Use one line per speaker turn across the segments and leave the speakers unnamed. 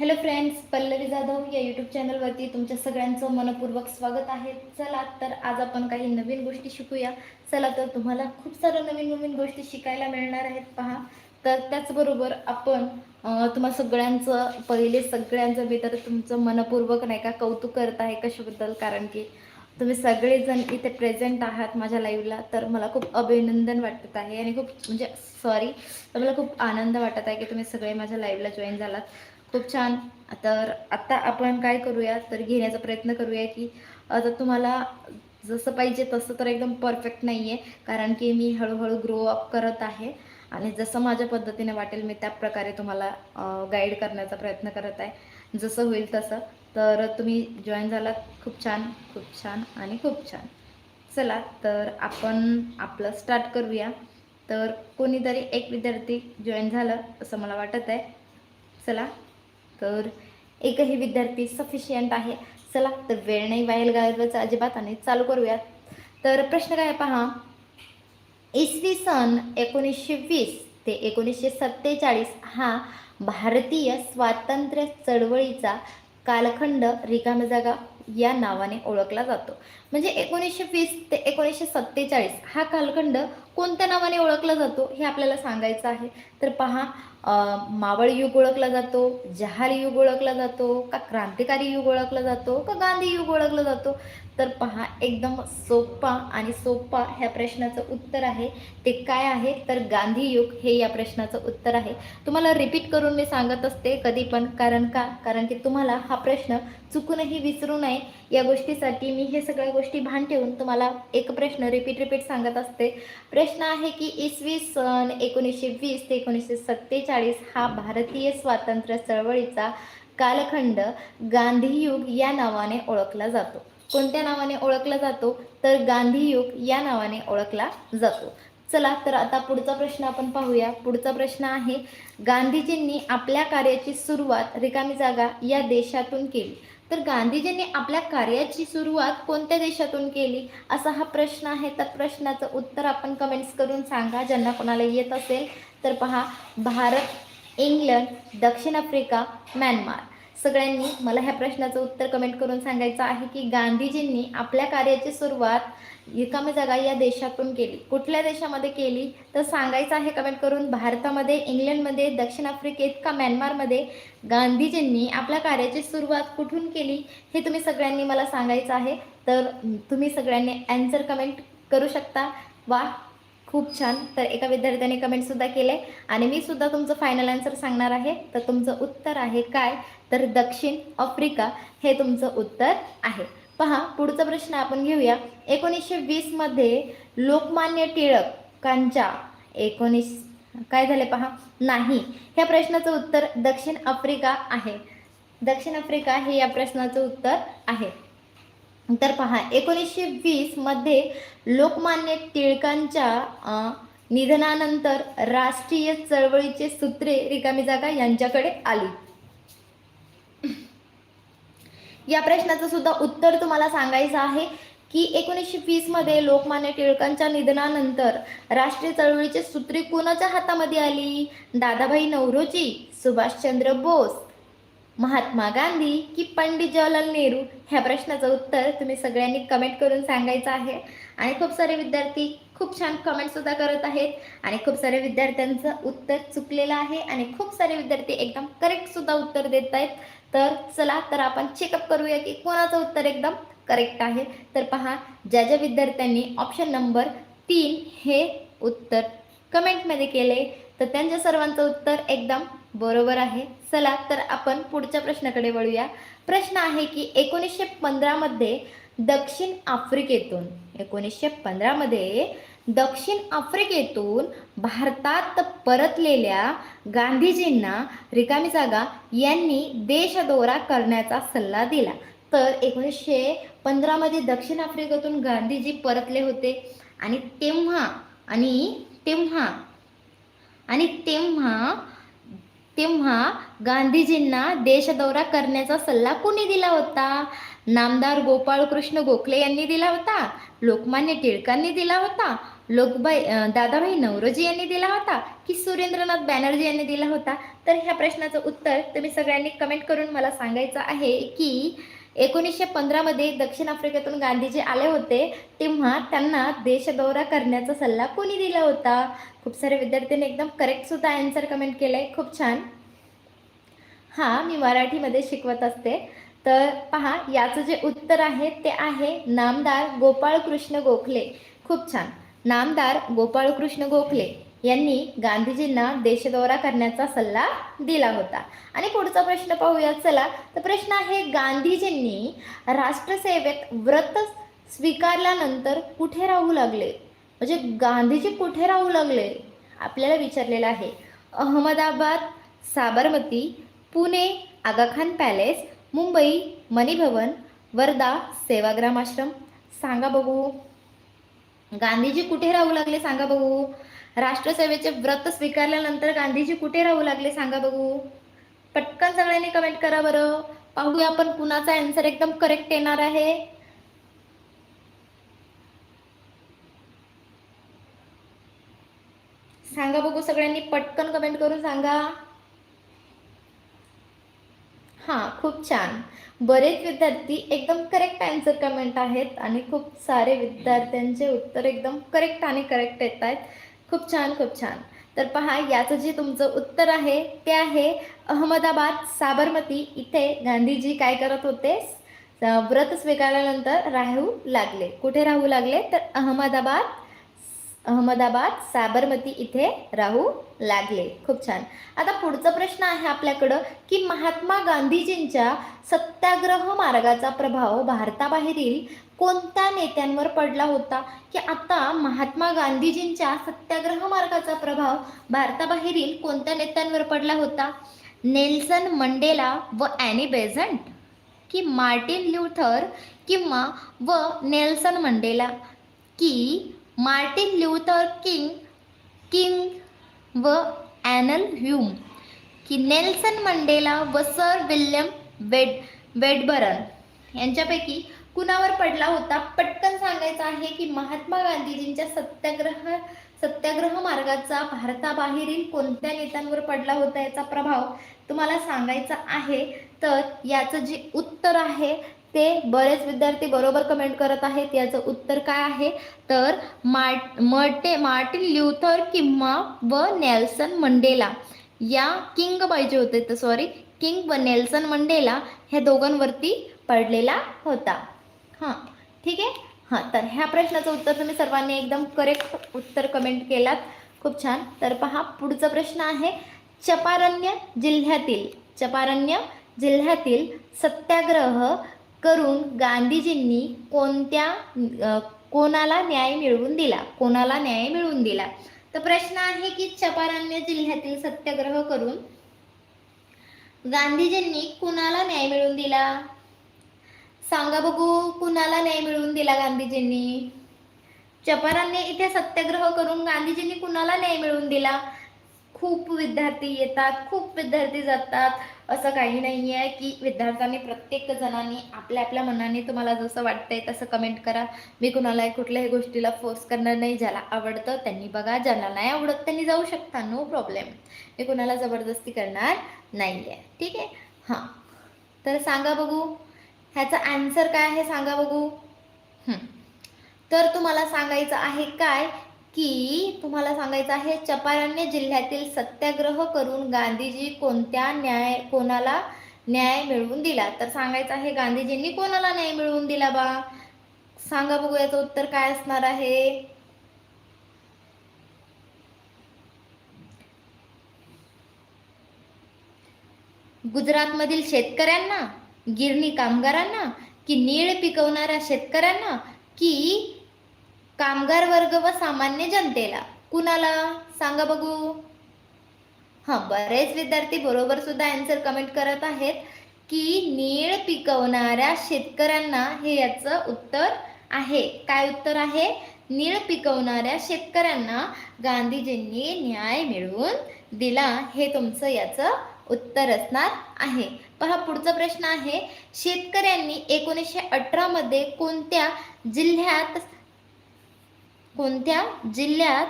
Hello friends Pallavi Jadhav या YouTube चॅनलवरती तुमच्या सगळ्यांचं मनपूर्वक स्वागत आहे. चला तर आज आपण काही नवीन गोष्टी शिकूया. चला तर तुम्हाला खूप सारं नवीन नवीन गोष्टी शिकायला मिळणार आहेत. पहा तर त्याचबरोबर आपण तुम्हा सगळ्यांचं पहिले सगळ्यांचं मी तर तुमचं मनपूर्वक नाही का कौतुक करत आहे कशाबद्दल? कारण की तुम्ही सगळेजण इथे प्रेझेंट आहात माझ्या लाईव्हला तर मला खूप अभिनंदन वाटत आहे. आणि खूप म्हणजे सॉरी तर मला खूप आनंद वाटत आहे की तुम्ही सगळे माझ्या लाईव्हला जॉईन झालात. खूप छान. तर आता आपण काय करूया तर घेण्याचा प्रयत्न करूया की आता तुम्हाला जसं पाहिजे तसं तर एकदम परफेक्ट नाही आहे कारण की मी हळूहळू ग्रो अप करत आहे आणि जसं माझ्या पद्धतीने वाटेल मी त्या प्रकारे तुम्हाला गाईड करण्याचा प्रयत्न करत आहे. जसं होईल तसं. तर तुम्ही जॉईन झालात. खूप छान खूप छान आणि खूप छान. चला तर आपण आपलं स्टार्ट करूया. तर कोणीतरी एक विद्यार्थी जॉईन झालं असं मला वाटत आहे. चला. तर एकही विद्यार्थी सफिशियंट आहे. चला तर वेळ नाही वाईल घालवायचा अजिबात आणि चालू करूयात. तर प्रश्न काय पहा. इसवी सन एकोणीसशे वीस ते एकोणीसशे सत्तेचाळीस हा भारतीय स्वातंत्र्य चळवळीचा कालखंड रिकामी जागा या नावाने ओळखला जातो. म्हणजे एकोणीसशे वीस ते एकोणीसशे सत्तेचाळीस हा कालखंड कोणत्या नावाने ओळखला जातो हे आपल्याला सांगायचं आहे. तर पहा मावळ युग ओळखला जातो जहाल युग ओळखला जातो का क्रांतिकारी युग ओळखला जातो का गांधी युग ओळखला जातो? तर पहा एकदम सोप्पा आणि सोपा ह्या प्रश्नाचं उत्तर आहे. ते काय आहे? तर गांधी युग हे या प्रश्नाचं उत्तर आहे. तुम्हाला रिपीट करून मी सांगत असते कधी पण कारण का? कारण की तुम्हाला हा प्रश्न चुकूनही विसरू नये. या गोष्टीसाठी मी हे सगळ्या गोष्टी भान ठेवून तुम्हाला एक प्रश्न रिपीट रिपीट सांगत असते. प्रश्न आहे की इसवी सन एकोणीसशे वीस ते एकोणीसशे सत्तेचाळीस हा भारतीय स्वातंत्र्य चळवळीचा कालखंड गांधीयुग या नावाने ओळखला जातो. कोणत्या नावाने ओळखला जातो? तर गांधीयुग या नावाने ओळखला जातो. चला तर आता पुढचा प्रश्न आपण पाहूया. पुढचा प्रश्न आहे गांधीजींनी आपल्या कार्याची सुरुवात रिकामी जागा या देशातून केली. तर गांधीजींनी आपल्या कार्याची सुरुवात कोणत्या देशातून केली? असा हा प्रश्न आहे. तर प्रश्नाचं उत्तर आपण कमेंट्स करून सांगा. ज्यांना कोणाला येत असेल तर पहा. भारत इंग्लंड दक्षिण आफ्रिका म्यानमार. सगळ्यांनी मला ह्या प्रश्नाचं उत्तर कमेंट करून सांगायचं आहे की गांधीजींनी आपल्या कार्याची सुरुवात रिकामी जागा या देशातून केली. कुठल्या देशामध्ये केली? तर सांगायचं आहे कमेंट करून भारतामध्ये इंग्लंडमध्ये दक्षिण आफ्रिकेत का म्यानमारमध्ये? गांधीजींनी आपल्या कार्याची सुरुवात कुठून केली? हे तुम्ही सगळ्यांनी मला सांगायचं आहे. तर तुम्ही सगळ्यांनी ॲन्सर कमेंट करू शकता. वा खूप छान. तर एका विद्यार्थ्याने कमेंटसुद्धा केले. आणि मी सुद्धा तुमचं फायनल आन्सर सांगणार आहे. तर तुमचं उत्तर आहे काय? तर दक्षिण आफ्रिका हे तुमचं उत्तर आहे. पहा पुढचा प्रश्न आपण घेऊया. एकोणीसशे वीसमध्ये लोकमान्य टिळकांच्या एकोणीस काय झाले पहा? नाही. ह्या प्रश्नाचं उत्तर दक्षिण आफ्रिका आहे. दक्षिण आफ्रिका हे या प्रश्नाचं उत्तर आहे. तर पहा एकोणीसशे वीसमध्ये लोकमान्य टिळकांच्या निधनानंतर राष्ट्रीय चळवळीचे सूत्रे रिकामी जागा यांच्याकडे आली. या प्रश्नाचं सुद्धा उत्तर तुम्हाला सांगायचं आहे की एकोणीसशे वीसमध्ये लोकमान्य टिळकांच्या निधनानंतर राष्ट्रीय चळवळीचे सूत्रे कोणाच्या हातामध्ये आली? दादाभाई नवरोजी सुभाषचंद्र बोस महात्मा गांधी की पंडित जवाहरलाल नेहरू ह्या प्रश्नाचं उत्तर तुम्ही सगळ्यांनी कमेंट करून सांगायचं आहे. आणि खूप सारे विद्यार्थी खूप छान कमेंटसुद्धा करत आहेत. आणि खूप सारे विद्यार्थ्यांचं उत्तर चुकलेलं आहे. आणि खूप सारे विद्यार्थी एकदम करेक्टसुद्धा उत्तर देत आहेत. तर चला तर आपण चेकअप करूया की कोणाचं उत्तर एकदम करेक्ट आहे. तर पहा ज्या ज्या विद्यार्थ्यांनी ऑप्शन नंबर तीन हे उत्तर कमेंटमध्ये केले तर त्यांच्या सर्वांचं उत्तर एकदम बरोबर आहे. चला तर आपण पुढच्या प्रश्नाकडे वळूया. प्रश्न आहे की एकोणीसशे पंधरामध्ये दक्षिण आफ्रिकेतून एकोणीसशे पंधरामध्ये दक्षिण आफ्रिकेतून भारतात परतलेल्या गांधीजींना रिकामी जागा यांनी देशदौरा करण्याचा सल्ला दिला. तर एकोणीसशे पंधरामध्ये दक्षिण आफ्रिकेतून गांधीजी परतले होते. आणि तेव्हा आणि तेव्हा आणि तेव्हा तेव्हा गांधीजींना देशदौरा करण्याचा सल्ला कोणी दिला होता? नामदार गोपाळकृष्ण गोखले यांनी दिला होता. लोकमान्य टिळकांनी दिला होता. लोकबाई दादाभाई नवरोजी यांनी दिला होता. की सुरेंद्रनाथ बॅनर्जी यांनी दिला होता. तर ह्या प्रश्नाचं उत्तर तुम्ही सगळ्यांनी कमेंट करून मला सांगायचं आहे की एकोणीसशे पंधरामध्ये दक्षिण आफ्रिकेतून गांधीजी आले होते तेव्हा त्यांना देश दौरा करण्याचा सल्ला कोणी दिला होता? खूप सारे विद्यार्थ्यांनी एकदम करेक्ट सुद्धा आन्सर कमेंट केलंय. खूप छान. हां मी मराठीमध्ये शिकवत असते. तर पहा याचं जे उत्तर आहे ते आहे नामदार गोपाळकृष्ण गोखले. खूप छान. नामदार गोपाळकृष्ण गोखले. यांनी गांधीजींना देशदौरा करण्याचा सल्ला दिला होता. आणि पुढचा प्रश्न पाहूया चला. तर प्रश्न आहे गांधीजींनी राष्ट्रसेवेत व्रत स्वीकारल्यानंतर कुठे राहू लागले? म्हणजे गांधीजी कुठे राहू लागले? आपल्याला विचारलेलं आहे. अहमदाबाद साबरमती पुणे आगाखान पॅलेस मुंबई मणिभवन वर्धा सेवाग्राम आश्रम. सांगा बघू. गांधीजी कुठे राहू लागले? सांगा बघू. राष्ट्रसेवेचे व्रत स्वीकारल्यानंतर गांधीजी कुठे राहू लागले सांगा बघू. पटकन सगळ्यांनी कमेंट करा बरं. पाहूया आपण कुणाचा आन्सर एकदम करेक्ट येणार आहे. सांगा बघू सगळ्यांनी पटकन कमेंट करून सांगा. हां खूप छान. बरेच विद्यार्थी एकदम करेक्ट आन्सर कमेंट आहेत आणि खूप सारे विद्यार्थ्यांचे उत्तर एकदम करेक्ट आणि करेक्ट येत आहेत. खूप छान खूप छान. तर पहा याचं जे तुमचं उत्तर आहे ते आहे अहमदाबाद साबरमती. इथे गांधीजी काय करत होते? व्रत स्वीकारल्यानंतर राहू लागले. कुठे राहू लागले? तर अहमदाबाद अहमदाबाद साबरमती इथे राहू लागले. खूप छान. आता पुढचा प्रश्न आहे आपल्याकडं की महात्मा गांधीजींच्या सत्याग्रह मार्गाचा प्रभाव भारताबाहेरील कोणत्या नेत्यांवर पडला होता की आता महात्मा गांधीजींच्या सत्याग्रह मार्गाचा प्रभाव भारताबाहेरील कोणत्या नेत्यांवर पडला होता? नेल्सन मंडेला व ॲनी बेझंट? की मार्टिन ल्युथर किंवा व नेल्सन मंडेला? की मार्टिन ल्युथर किंग किंग व ॲनल ह्यूम? की नेल्सन मंडेला व सर विल्यम वेड वेडबरन? यांच्यापैकी कुणावर पडला होता? पटकन सांगायचं आहे की महात्मा गांधीजींच्या सत्याग्रह सत्याग्रह मार्गाचा भारताबाहेरील कोणत्या नेत्यांवर पडला होता याचा प्रभाव तुम्हाला सांगायचा आहे. तर याचं जे उत्तर आहे ते बरेच विद्यार्थी बरोबर कमेंट करत आहेत. याचं उत्तर काय आहे? तर मार्ट मर्टे मार्टिन ल्युथर किंवा व नेल्सन मंडेला. या किंग पाहिजे होते तर सॉरी किंग व नेल्सन मंडेला ह्या दोघांवरती पडलेला होता. हां ठीक आहे? हां तर ह्या प्रश्नाचं उत्तर तुम्ही सर्वांनी एकदम करेक्ट उत्तर कमेंट केलात. खूप छान. तर पहा पुढचा प्रश्न आहे चपारण्य जिल्ह्यातील चपारण्य जिल्ह्यातील सत्याग्रह करून गांधीजींनी कोणत्या कोणाला न्याय मिळवून दिला? कोणाला न्याय मिळवून दिला? तर प्रश्न आहे की चपारण्य जिल्ह्यातील सत्याग्रह करून गांधीजींनी कुणाला न्याय मिळवून दिला? सांगा बघू कुणाला न्याय मिळवून दिला गांधीजींनी? चपारांनी इथे सत्याग्रह करून गांधीजींनी कुणाला न्याय मिळवून दिला? खूप विद्यार्थी येतात खूप विद्यार्थी जातात. असं काही नाही आहे की विद्यार्थ्यांनी प्रत्येक जणांनी आपल्या आपल्या मनाने तुम्हाला जसं वाटतंय तसं कमेंट करा. मी कुणालाही कुठल्याही गोष्टीला फोर्स करणार नाही. ज्याला आवडतं त्यांनी बघा ज्याला नाही आवडत त्यांनी जाऊ शकता. नो प्रॉब्लेम मी कुणाला जबरदस्ती करणार नाही आहे ठीक आहे? हां. तर सांगा बघू. ह्याचा आन्सर काय आहे सांगा बघू. तर तुम्हाला सांगायचं आहे काय की तुम्हाला सांगायचं आहे चपारण्य जिल्ह्यातील सत्याग्रह करून गांधीजी कोणत्या न्याय कोणाला न्याय मिळवून दिला? तर सांगायचं आहे गांधीजींनी कोणाला न्याय मिळवून दिला बा? सांगा बघू याचं उत्तर काय असणार आहे. गुजरातमधील शेतकऱ्यांना गिरणी कामगारांना की नीळ पिकवणाऱ्या शेतकऱ्यांना की कामगार वर्ग व सामान्य जनतेला? कुणाला? सांगा बघू. हां बरेच विद्यार्थी बरोबर सुद्धा आन्सर कमेंट करत आहेत की नीळ पिकवणाऱ्या शेतकऱ्यांना हे याचं उत्तर आहे. काय उत्तर आहे? नीळ पिकवणाऱ्या शेतकऱ्यांना गांधीजींनी न्याय मिळवून दिला. हे तुमचं याचं उत्तर असणार आहे. पहा पुढचा प्रश्न आहे. शेतकऱ्यांनी एकोणीसशे अठरामध्ये कोणत्या जिल्ह्यात कोणत्या जिल्ह्यात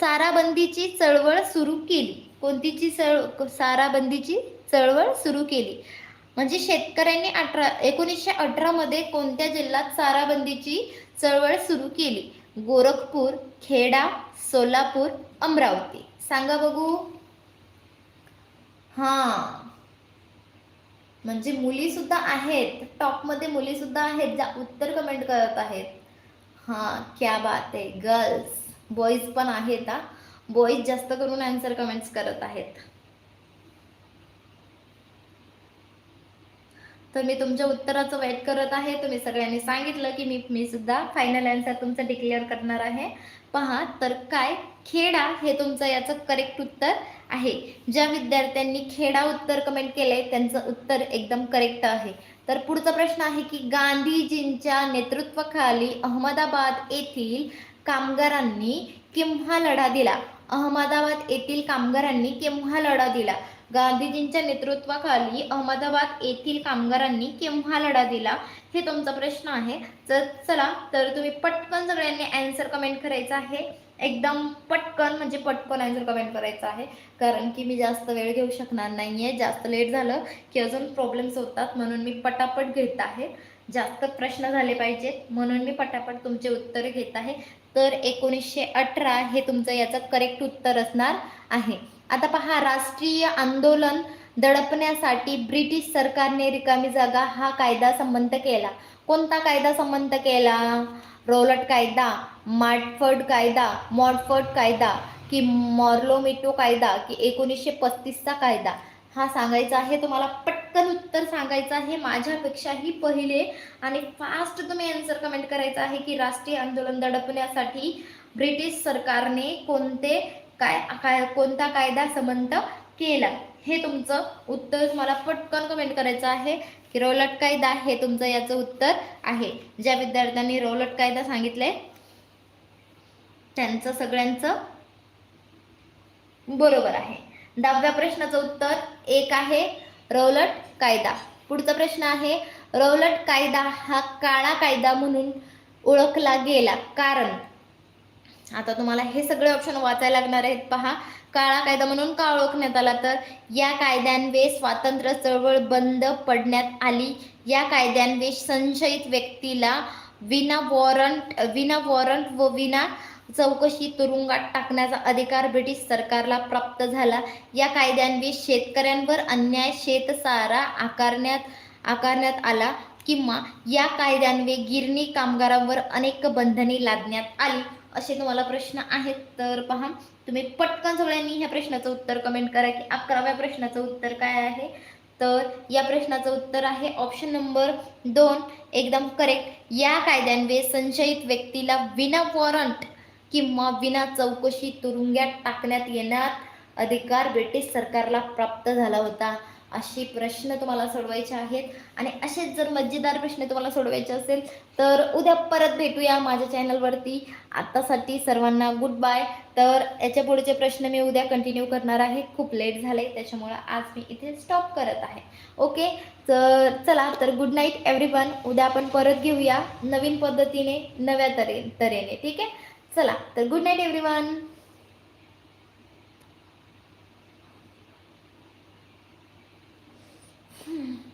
साराबंदीची चळवळ सुरू केली? कोणतीची चळ साराबंदीची चळवळ सुरू केली? म्हणजे शेतकऱ्यांनी अठरा एकोणीसशे अठरामध्ये कोणत्या जिल्ह्यात साराबंदीची चळवळ सुरू केली? गोरखपूर खेडा सोलापूर अमरावती. सांगा बघू. हां. म्हणजे मुली सुद्धा आहेत टॉपमध्ये मुली सुद्धा आहेत ज्या उत्तर कमेंट करत आहेत. हां क्या बात आहे. गर्ल्स बॉईज पण आहेत हा. बॉईज जास्त करून आन्सर कमेंट्स करत आहेत. तर मी तुमच्या उत्तराचं वेट करत आहे. तुम्ही सगळ्यांनी सांगितलं की मी मी सुद्धा फायनल आन्सर तुमचं डिक्लेअर करणार आहे. पहा तर काय खेडा हे तुमचं याचं करेक्ट उत्तर आहे. ज्या विद्यार्थ्यांनी खेडा उत्तर कमेंट केलंय त्यांचं उत्तर एकदम करेक्ट आहे. तर पुढचा प्रश्न आहे की गांधीजींच्या नेतृत्वाखाली अहमदाबाद येथील कामगारांनी केव्हा लढा दिला? अहमदाबाद येथील कामगारांनी केव्हा लढा दिला? गांधीजींच्या नेतृत्वाखाली अहमदाबाद येथील कामगारांनी केव्हा लढा दिला? हे तुमचा प्रश्न आहे. तर चला तर तुम्ही पटकन सगळ्यांनी अँसर कमेंट करायचं आहे. एकदम पटकन म्हणजे पटकन अँसर कमेंट करायचं आहे. कारण की मी जास्त वेळ घेऊ शकणार नाही आहे जास्त लेट झालं की अजून प्रॉब्लेम्स होतात म्हणून मी पटापट घेत आहे. जास्त प्रश्न झाले पाहिजेत म्हणून मी पटापट तुमचे उत्तर घेत आहे. तर एकोणीसशे अठरा हे तुमचं याचं करेक्ट उत्तर असणार आहे. आता पहा राष्ट्रीय आंदोलन दडपण्यासाठी ब्रिटिश सरकारने रिकामी जागा हा कायदा संबंध केला. कोणता कायदा संबंध केला? रोलट कायदा मार्टफर्ड कायदा मॉडफर्ड कायदा की मॉर्लोमिटो कायदा की एकोणीसशे पस्तीसचा कायदा? हा सांगायचा आहे तुम्हाला पटकन उत्तर सांगायचं आहे माझ्यापेक्षाही पहिले आणि फास्ट तुम्ही आन्सर कमेंट करायचं आहे की राष्ट्रीय आंदोलन दडपण्यासाठी ब्रिटिश सरकारने कोणते काय काय कोणता कायदा समंत केला? हे तुमचं उत्तर मला पटकन कमेंट करायचं आहे. की रौलट कायदा हे तुमचं याचं उत्तर आहे. ज्या विद्यार्थ्यांनी रौलट कायदा सांगितलंय त्यांचं सगळ्यांचं बरोबर आहे. दहाव्या प्रश्नाचं उत्तर एक आहे रौलट कायदा. पुढचा प्रश्न आहे रौलट कायदा हा काळा कायदा म्हणून ओळखला गेला. कारण आता तुम्हाला हे सगळे ऑप्शन वाचायला लागणार आहेत. पहा काळा कायदा म्हणून का ओळखण्यात आला तर? या कायद्यान्वे स्वातंत्र्य चळवळ बंद पडण्यात आली. या कायद्यान्वे संशयित व्यक्तीला विना वॉरंट विना वॉरंट व विना चौकशी तुरुंगात टाकण्याचा अधिकार ब्रिटिश सरकारला प्राप्त झाला. या कायद्यान्वे शेतकऱ्यांवर अन्याय शेतसारा आकारण्यात आकारण्यात आला किंवा या कायद्यान्वे गिरणी कामगारांवर अनेक बंधने लादण्यात आली. असे तुम्हाला प्रश्न आहेत तर पहा. तुम्ही पटकन सगळ्यांनी ह्या प्रश्नाचं उत्तर कमेंट करा की अकराव्या प्रश्नाचं उत्तर काय आहे? तर या प्रश्नाचं उत्तर आहे ऑप्शन नंबर दोन. एकदम करेक्ट या कायद्यान्वये संशयित व्यक्तीला विना वॉरंट किंवा विना चौकशी तुरुंग्यात टाकण्यात येणार अधिकार ब्रिटिश सरकारला प्राप्त झाला होता. असे प्रश्न तुम्हाला सोडवायचे आहेत. आणि असेच जर मजेदार प्रश्न तुम्हाला सोडवायचे असेल तर उद्या परत भेटूया माझ्या चॅनलवरती आत्तासाठी सर्वांना गुड बाय तर याच्या पुढचे प्रश्न मी उद्या कंटिन्यू करणार आहे. खूप लेट झाले त्याच्यामुळं आज मी इथे स्टॉप करत आहे. ओके तर चला तर गुड नाईट एव्हरी उद्या आपण परत घेऊया नवीन पद्धतीने नव्या तरे तऱ्हेने. ठीक आहे? चला तर गुड नाईट एव्हरी वन